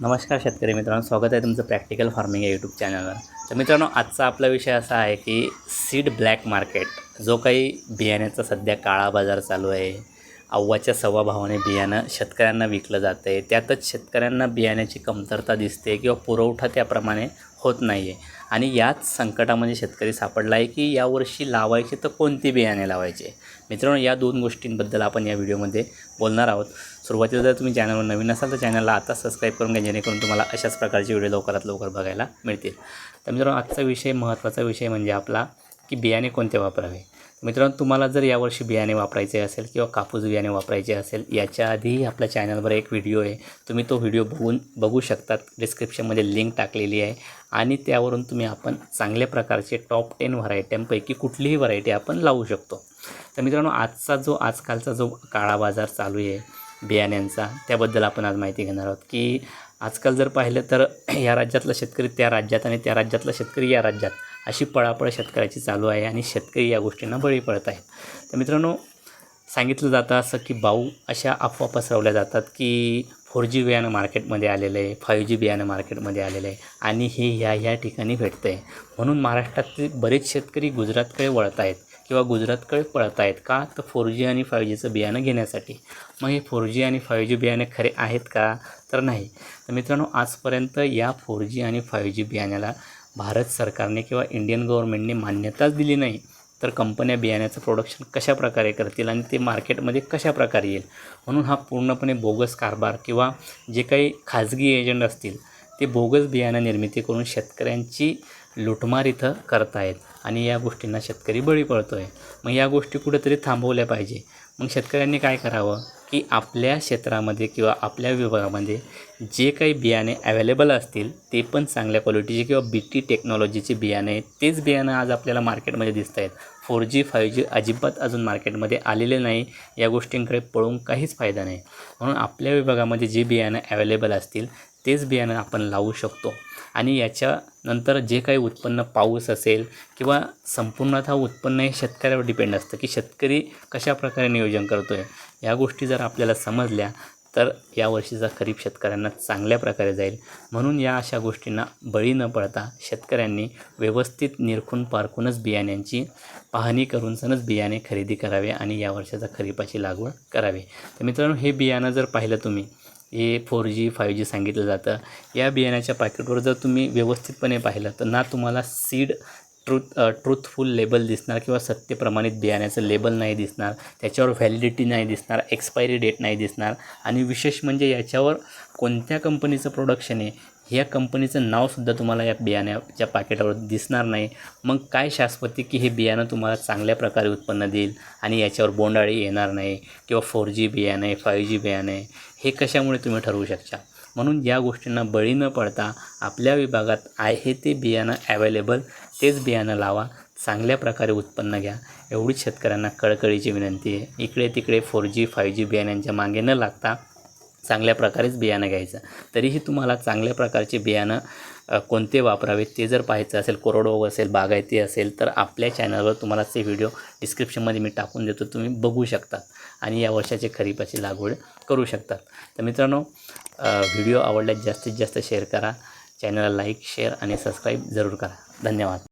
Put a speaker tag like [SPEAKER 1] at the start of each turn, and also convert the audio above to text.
[SPEAKER 1] नमस्कार शेतकरी मित्रांनो स्वागत आहे तुमचं प्रॅक्टिकल फार्मिंग या यूट्यूब चॅनलवर तर मित्रांनो आजचा आपला विषय असा आहे की सीड ब्लॅक मार्केट जो काही बियाण्याचा सध्या काळा बाजार चालू आहे. अव्वाच्या सव्वा भावाने बियाणं शेतकऱ्यांना विकलं जातं आहे त्यातच शेतकऱ्यांना बियाण्याची कमतरता दिसते किंवा पुरवठा त्याप्रमाणे होत नाही आहे आणि याच संकटामध्ये शेतकरी सापडला आहे की यावर्षी लावायचे तर कोणते बियाणे लावायचे? मित्रांनो या दोन गोष्टींबद्दल आपण या व्हिडिओमध्ये बोलणार आहोत. सुरुवातीला जर तुम्ही चॅनलवर नवीन असाल तर चॅनलला आता सबस्क्राईब करून घ्या जेणेकरून तुम्हाला अशाच प्रकारचे व्हिडिओ लवकरात लवकर बघायला मिळतील. तर मित्रांनो आजचा विषय महत्त्वाचा विषय म्हणजे आपला की बियाणे कोणते वापरावे? मित्रांनो तुम्हाला जर यावर्षी बियाणे वापरायचे असेल किंवा कापूस बियाणे वापरायचे असेल याच्या आधीही आपल्या चॅनलवर एक व्हिडिओ आहे. तुम्ही तो व्हिडिओ बघून बघू शकतात. डिस्क्रिप्शनमध्ये लिंक टाकलेली आहे. आणि त्यावरून तुम्ही आपण चांगल्या प्रकारचे टॉप टेन व्हरायट्यांपैकी कुठलीही व्हरायटी आपण लावू शकतो. तर मित्रांनो आजचा जो आजकालचा जो काळा बाजार चालू आहे बियाण्यांचा त्याबद्दल आपण आज माहिती घेणार आहोत की आजकाल जर पाहिलं तर या राज्यातला शेतकरी त्या राज्यात आणि त्या राज्यातला शेतकरी या राज्यात अशी पळापळ शेतकऱ्याची चालू आहे आणि शेतकरी या गोष्टींना बळी पडत आहेत. तर मित्रांनो सांगितलं जातं असं की बाऊ अशा अफवा पसरवल्या जातात की फोर जी बियाणं मार्केटमध्ये आलेलं आहे फाईव्ह जी बियाणं मार्केटमध्ये आलेलं आहे आणि हे ह्या ह्या ठिकाणी भेटतं आहे म्हणून महाराष्ट्रातले बरेच शेतकरी गुजरातकडे वळत आहेत किंवा गुजरातकडे पळत आहेत का? तर फोर जी आणि फाईव्ह जीचं बियाणं घेण्यासाठी. मग हे फोर जी आणि फाईव्ह जी बियाणे खरे आहेत का? तर नाही. तर मित्रांनो आजपर्यंत या फोर जी आणि फाईव्ह जी बियाण्याला भारत सरकारने किंवा इंडियन गव्हर्मेंटने मान्यताच दिली नाही. तर कंपन्या बियाण्याचं प्रोडक्शन कशा प्रकारे करतील आणि ते मार्केटमध्ये कशा प्रकारे येईल? म्हणून हा पूर्णपणे बोगस कारभार किंवा जे काही खाजगी एजंट असतील ते बोगस बियाणं निर्मिती करून शेतकऱ्यांची लुटमार इथं करतायत. आणि या गोष्टींना शेतकरी बळी पडतो आहे मग या गोष्टी कुठेतरी थांबवल्या पाहिजे. मग शेतकऱ्यांनी काय करावं? की आपल्या क्षेत्रामध्ये किंवा आपल्या विभागामध्ये जे काही बियाणे अवेलेबल असतील ते पण चांगल्या क्वालिटीचे किंवा बी टी टेक्नॉलॉजीचे बियाणे आहेत तेच बियाणं आज आपल्याला मार्केटमध्ये दिसत आहेत. फोर जी फाईव्ह जी अजिबात अजून मार्केटमध्ये आलेले नाही. या गोष्टींकडे पळून काहीच फायदा नाही. म्हणून आपल्या विभागामध्ये जे बियाणं अवेलेबल असतील तेच बियाणं आपण लावू शकतो. आणि याच्यानंतर जे काही उत्पन्न पाऊस असेल किंवा संपूर्णतः उत्पन्न हे शेतकऱ्यावर डिपेंड असतं की शेतकरी कशा प्रकारे नियोजन करतो आहे या गोष्टी जर आपल्याला समजल्या तर या वर्षीचा खरीप शेतकऱ्यांना चांगल्या प्रकारे जाईल. म्हणून या अशा गोष्टींना बळी न पडता शेतकऱ्यांनी व्यवस्थित निरखून पारखूनच बियाण्यांची पाहणी करूनसनच बियाणे खरेदी करावे आणि या वर्षाचा खरीपाची लागवड करावी. तर मित्रांनो हे बियाणं जर पाहिलं तुम्ही हे फोर जी फाईव्ह जी सांगितलं जातं. या बियाण्याच्या पॅकेटवर जर तुम्ही व्यवस्थितपणे पाहिलं तर ना तुम्हाला सीड ट्रूथ ट्रूथफुल लेबल दिसणार किंवा सत्यप्रमाणित बियाण्याचं लेबल नाही दिसणार. त्याच्यावर व्हॅलिडिटी नाही दिसणार एक्सपायरी डेट नाही दिसणार. आणि विशेष म्हणजे याच्यावर कोणत्या कंपनीचं प्रोडक्शन आहे ह्या कंपनीचं नावसुद्धा तुम्हाला या बियाण्याच्या पाकिटावर दिसणार नाही. मग काय शाश्वती की हे बियाणं तुम्हाला चांगल्या प्रकारे उत्पन्न देईल आणि याच्यावर बोंडाळी येणार नाही किंवा फोर जी बियाणं आहे फाईव्ह जी बियाणं आहे. हे कशामुळे तुम्ही ठरवू शकता? म्हणून या गोष्टींना बळी न पडता आपल्या विभागात आहे ते बियाणं ॲवेलेबल तेच बियाणं लावा चांगल्या प्रकारे उत्पन्न घ्या. एवढीच शेतकऱ्यांना कळकळीची विनंती आहे. इकडे तिकडे फोर जी फाईव्ह जी बियाण्यांच्या मागे न लागता चांगल्या प्रकारेच बियाणं घ्यायचं. तरीही तुम्हाला चांगल्या प्रकारचे बियाणं कोणते वापरावे ते जर पाहायचं असेल कोरडवाहू असेल बागायती असेल तर आपल्या चॅनलवर तुम्हाला ते व्हिडिओ डिस्क्रिप्शनमध्ये मी टाकून देतो. तुम्ही बघू शकतात आणि या वर्षाचे खरीपाची लागवड करू शकतात. तर मित्रांनो व्हिडिओ आवडल्यास जास्तीत जास्त शेअर करा. चॅनलला लाईक शेअर आणि सबस्क्राईब जरूर करा. धन्यवाद.